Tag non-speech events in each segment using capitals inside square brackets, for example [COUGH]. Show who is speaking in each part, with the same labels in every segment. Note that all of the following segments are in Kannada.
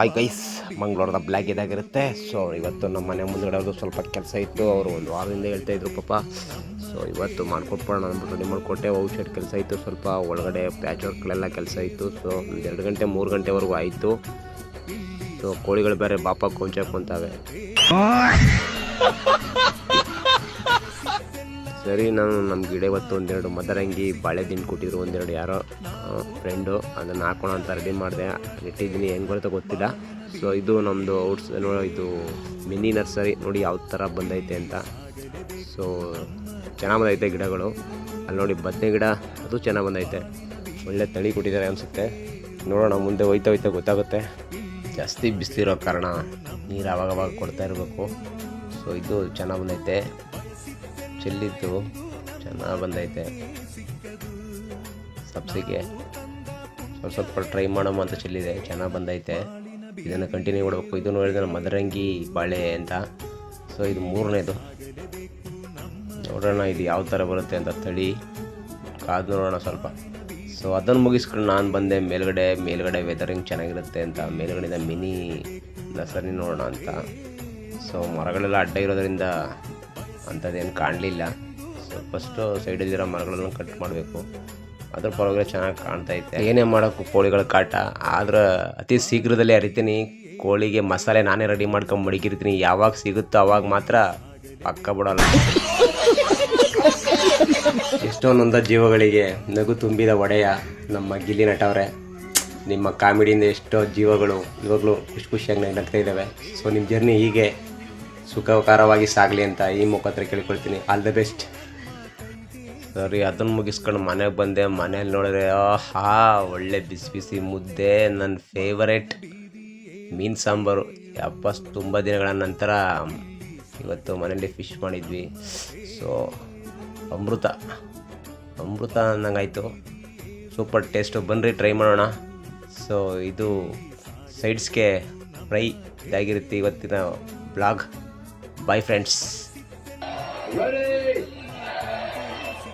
Speaker 1: ಹಾಯ್ ಗೈಸ್ ಮಂಗಳೂರದ ಬ್ಲ್ಯಾಕ್ ಇದಾಗಿರುತ್ತೆ. ಸೊ ಇವತ್ತು ನಮ್ಮ ಮನೆ ಮುಂದ್ಗಡೆ ಅವ್ರದ್ದು ಸ್ವಲ್ಪ ಕೆಲಸ ಇತ್ತು. ಅವರು ಒಂದು ವಾರದಿಂದ ಹೇಳ್ತಾ ಇದ್ರು ಪಾಪ. ಸೊ ಇವತ್ತು ಮಾಡ್ಕೊಟ್ಬಿಡೋಣ ಅಂದ್ಬಿಟ್ಟು ರೆಡಿ ಮಾಡಿಕೊಟ್ಟೆ. ಸೈಡ್ ಕೆಲಸ ಇತ್ತು ಸ್ವಲ್ಪ. ಒಳಗಡೆ ಪ್ಯಾಚ್ ವರ್ಕ್ಗಳೆಲ್ಲ ಕೆಲಸ ಇತ್ತು. ಸೊ ಒಂದು ಎರಡು ಗಂಟೆ, ಮೂರು ಗಂಟೆವರೆಗೂ ಆಯಿತು. ಸೊ ಕೋಳಿಗಳು ಬೇರೆ ಬಾಪ ಕೊಂಚಾಕೊಂತಾವೆ [LAUGHS] ಸರಿ, ನಾನು ನಮ್ಮ ಗಿಡ ಇವತ್ತು ಒಂದೆರಡು ಮದರಂಗಿ ಬಾಳೆ ದಿನ ಕೊಟ್ಟಿದ್ರು. ಒಂದೆರಡು ಯಾರೋ. ಫ್ರೆಂಡು, ಅದನ್ನು ಹಾಕೋಣ ಅಂತ ರೆಡಿ ಮಾಡಿದೆ. ಇಟ್ಟಿದ್ದೀನಿ ಹೆಂಗೆ ಬರುತ್ತೋ ಗೊತ್ತಿಲ್ಲ. ಸೊ ಇದು ನಮ್ಮದು ಔಟ್ಸ್, ನೋಡೋ, ಇದು ಮಿನಿ ನರ್ಸರಿ. ನೋಡಿ ಯಾವ ಥರ ಬಂದೈತೆ ಅಂತ. ಸೊ ಚೆನ್ನಾಗಿ ಬಂದೈತೆ ಗಿಡಗಳು. ಅಲ್ಲಿ ನೋಡಿ ಬದನೆ ಗಿಡ, ಅದು ಚೆನ್ನಾಗಿ ಬಂದೈತೆ. ಒಳ್ಳೆ ತಳಿ ಕೊಟ್ಟಿದ್ದಾರೆ ಅನಿಸುತ್ತೆ. ನೋಡೋಣ, ಮುಂದೆ ಹೋಯ್ತಾ ಹೋಯ್ತಾ ಗೊತ್ತಾಗುತ್ತೆ. ಜಾಸ್ತಿ ಬಿಸಿಲಿರೋ ಕಾರಣ ನೀರು ಆವಾಗವಾಗ ಕೊಡ್ತಾ ಇರಬೇಕು. ಸೊ ಇದು ಚೆನ್ನಾಗಿ ಬಂದೈತೆ. ಚೆಲ್ಲಿದ್ದು ಚೆನ್ನಾಗಿ ಬಂದೈತೆ. ಸಬ್ಸಿಗೆ. ಸ್ವಲ್ಪ ಸ್ವಲ್ಪ ಟ್ರೈ ಮಾಡೋಣ ಅಂತ ಚೆಲ್ಲಿದೆ. ಚೆನ್ನಾಗಿ ಬಂದೈತೆ. ಇದನ್ನು ಕಂಟಿನ್ಯೂ ಮಾಡಬೇಕು. ಇದನ್ನು ಹೇಳಿದ್ರೆ ಮದರಂಗಿ ಬಾಳೆ ಅಂತ. ಸೊ ಇದು ಮೂರನೇದು. ನೋಡೋಣ ಇದು ಯಾವ ಥರ ಬರುತ್ತೆ ಅಂತ ತಳಿ ಕಾದು ನೋಡೋಣ ಸ್ವಲ್ಪ. ಸೊ ಅದನ್ನು ಮುಗಿಸ್ಕೊಂಡು ನಾನು ಬಂದೆ. ಮೇಲ್ಗಡೆ ಮೇಲ್ಗಡೆ ವೆದರಿಂಗ್ ಚೆನ್ನಾಗಿರುತ್ತೆ ಅಂತ. ಮೇಲ್ಗಡೆಯಿಂದ ಮಿನಿ ನರ್ಸರಿ ನೋಡೋಣ ಅಂತ. ಸೊ ಮರಗಳೆಲ್ಲ ಅಡ್ಡ ಇರೋದ್ರಿಂದ ಅಂಥದ್ದೇನು ಕಾಣಲಿಲ್ಲ. ಸೊ ಫಸ್ಟು ಸೈಡಲ್ಲಿರೋ ಮರಗಳನ್ನು ಕಟ್ ಮಾಡಬೇಕು. ಅದ್ರ ಪರವಾಗಿ ಚೆನ್ನಾಗಿ ಕಾಣ್ತಾ ಐತೆ ಏನೇ ಮಾಡೋಕ್ಕೂ ಕೋಳಿಗಳ ಕಾಟ. ಆದ್ರೆ ಅತಿ ಶೀಘ್ರದಲ್ಲೇ ಅರಿತೀನಿ, ಕೋಳಿಗೆ ಮಸಾಲೆ ನಾನೇ ರೆಡಿ ಮಾಡ್ಕೊಂಡು ಮಡಗಿರ್ತೀನಿ. ಯಾವಾಗ ಸಿಗುತ್ತೋ ಅವಾಗ ಮಾತ್ರ ಪಕ್ಕ ಬಿಡೋಲ್ಲ. ಎಷ್ಟೋ ನೊಂದ ಜೀವಗಳಿಗೆ ನಗು ತುಂಬಿದ ಒಡೆಯ ನಮ್ಮ ಗಿಲ್ಲಿ ನಟವ್ರೆ. ನಿಮ್ಮ ಕಾಮಿಡಿಯಿಂದ ಎಷ್ಟೋ ಜೀವಗಳು ಇವಾಗಲೂ ಖುಷಿ ಖುಷಿಯಾಗಿ ನಗ್ತಾ ಇದ್ದಾವೆ ಸೊ ನಿಮ್ಮ ಜರ್ನಿ ಹೀಗೆ ಸುಖಕರವಾಗಿ ಸಾಗಲಿ ಅಂತ ಈ ಮುಖಾಂತರ ಕೇಳ್ಕೊಳ್ತೀನಿ. ಆಲ್ ದ ಬೆಸ್ಟ್ ಸರಿ ಅದನ್ನು ಮುಗಿಸ್ಕೊಂಡು ಮನೆಗೆ ಬಂದೆ. ಮನೇಲಿ ನೋಡಿದ್ರೆ, ಆಹಾ, ಒಳ್ಳೆ ಬಿಸಿ ಬಿಸಿ ಮುದ್ದೆ ನನ್ನ ಫೇವರೇಟ್ ಮೀನು ಸಾಂಬಾರು. ಯಪ್ಪ ತುಂಬ ದಿನಗಳ ನಂತರ ಇವತ್ತು ಮನೇಲಿ ಫಿಶ್ ಮಾಡಿದ್ವಿ. ಸೊ ಅಮೃತ. ಅಮೃತ ಅನ್ನಂಗಾಯ್ತು. ಸೂಪರ್ ಟೇಸ್ಟು ಬನ್ನಿರಿ ಟ್ರೈ ಮಾಡೋಣ. ಸೊ ಇದು ಸೈಡ್ಸ್ಗೆ ಫ್ರೈ ಇದಾಗಿರುತ್ತೆ ಇವತ್ತಿನ blog. Bye friends?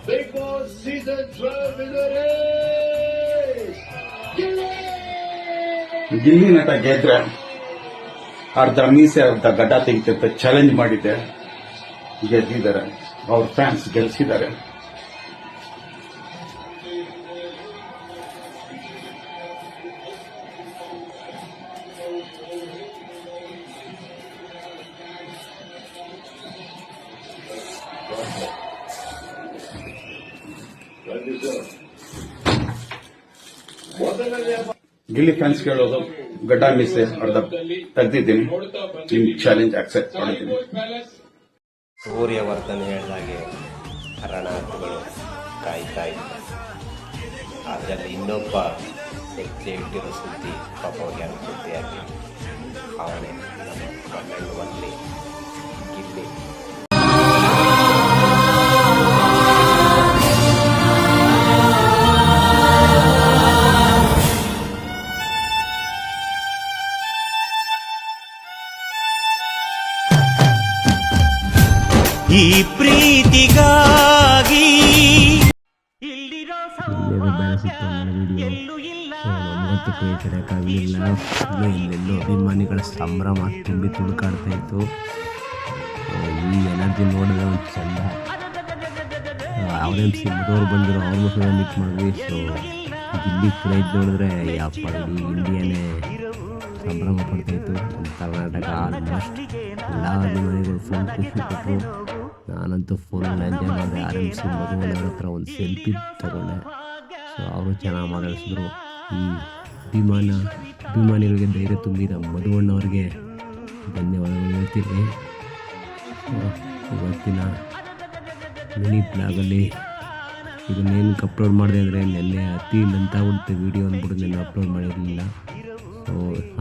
Speaker 2: Big Boss Season 12 in the race!
Speaker 3: Gilli Nata ಗೆದ್ರೆ ಅರ್ಧ ಮೀಸೆ, ಅರ್ಧ ಗಡ್ಡ ತೆಗಿತಂತ ಚಾಲೆಂಜ್ ಮಾಡಿದ್ದೆ. ಗೆದ್ದಿದ್ದಾರೆ. ಅವ್ರ ಫ್ಯಾನ್ಸ್ ಗೆಲ್ಸಿದ್ದಾರೆ. ಗಿಲ್ಲಿ ಫ್ಯಾನ್ಸ್ ಕೇಳೋದು, ಗಡ್ಡ ಮೀಸೆ ಅರ್ಧ ತೆಗ್ದಿದ್ದೀನಿ. ನಿಮ್ ಚಾಲೆಂಜ್ ಅಕ್ಸೆಪ್ಟ್ ಮಾಡಿದ್ದೀನಿ
Speaker 1: ಸೂರ್ಯವರ್ಧನ್ ಹೇಳಿದಾಗೆ ಹರಣಾರ್ಥಗಳು ಕಾಯ್ತಾ ಇದ್ದ ಅದರಲ್ಲಿ ಇನ್ನೊಬ್ಬ ಹೆಜ್ಜೆ ಇಟ್ಟಿರೋ ಸುದ್ದಿ ಪಾಪ ಅವ್ರಿಗೆ ಸುದ್ದಿಯಾಗಿ, ಅವನೇ ನಮ್ಮ ಕನ್ನಡ
Speaker 4: ಈ ಪ್ರೀತಿಗಾಗಿ.
Speaker 1: ಕರೆಯೋಕ್ಕಾಗಲಿಲ್ಲ ಎಲ್ಲೆಲ್ಲೋ ಅಭಿಮಾನಿಗಳ ಸಂಭ್ರಮ ತುಂಬಿ ತುಳುಕಾಡ್ತಾ ಇತ್ತು. ಈ ಎನರ್ಜಿ ನೋಡಿದ್ರೆ ಒಂದು ಚಂದ. ಅವ್ರೇನು ಸಿಂಹದವ್ರು ಬಂದಿರೋ ಅವ್ರನ್ನೂ ಕೂಡ ಮೀಟ್ ಮಾಡಿದ್ವಿ. ಸೊ ಇಲ್ಲಿ ಕ್ರೈಸ್ ನೋಡಿದ್ರೆ ಯಪ್ಪ ಇಡೀ ಇಂಡಿಯಾನೇ ಸಂಭ್ರಮ ಪಡ್ತಾಯಿತ್ತು ನಮ್ಮ ಕರ್ನಾಟಕ ಆಲ್ಮೋಸ್ಟ್ ಎಲ್ಲ ಅಭಿಮಾನಿಗಳು ಖುಷಿ ಪಟ್ಟರು ನಾನಂತೂ ಫುಲ್ ಎಂಜಾಯ್ ಮಾಡಿದೆ ಆರ್ ಎಂ ಸಿ ಮಧುವಣ್ಣವ್ರ ಹತ್ರ ಒಂದು ಸೆಲ್ಫಿ ತಗೊಂಡೆ. ಸೊ ಅವರು ಚೆನ್ನಾಗಿ ಮಾತಾಡಿಸಿದ್ರು. ಈ ಅಭಿಮಾನ, ಅಭಿಮಾನಿಗಳಿಗೆ ಧೈರ್ಯ ತುಂಬಿದ ಮಧುವಣ್ಣವ್ರಿಗೆ ಧನ್ಯವಾದಗಳು ಹೇಳ್ತೀನಿ. ಇವತ್ತಿನ ಮಿನಿ ಬ್ಲಾಗಲ್ಲಿ ಇದನ್ನೇನಕ್ಕೆ ಅಪ್ಲೋಡ್ ಮಾಡಿದೆ ಅಂದರೆ ನೆನ್ನೆ ಅತಿ ನಂತಾಗುತ್ತೆ ವೀಡಿಯೋ ಅಂದ್ಬಿಟ್ಟು ನೆನ್ನೆ ಅಪ್ಲೋಡ್ ಮಾಡಿರಲಿಲ್ಲ.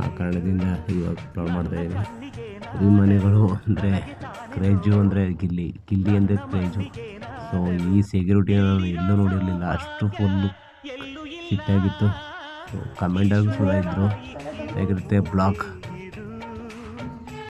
Speaker 1: ಆ ಕಾರಣದಿಂದ ಇವಾಗ ಅಪ್ಲೋಡ್ ಮಾಡ್ತಾ ಇದ್ದೀನಿ. ಅಭಿಮಾನಿಗಳು ಅಂದರೆ ಕ್ರೇಜು ಅಂದರೆ ಗಿಲ್ಲಿ ಗಿಲ್ಲಿ ಅಂದರೆ ಕ್ರೇಜು ಸೊ ಈ ಸೆಕ್ಯೂರಿಟಿ ನಾನು ಎಲ್ಲೂ ನೋಡಿರಲಿಲ್ಲ. ಅಷ್ಟು ಫುಲ್ಲು ಸಿಟ್ಟಾಗಿತ್ತು ಕಮೆಂಟಾಗಿ ಕೂಡ ಇದ್ದರು ಹೇಗಿರುತ್ತೆ ಬ್ಲಾಗ್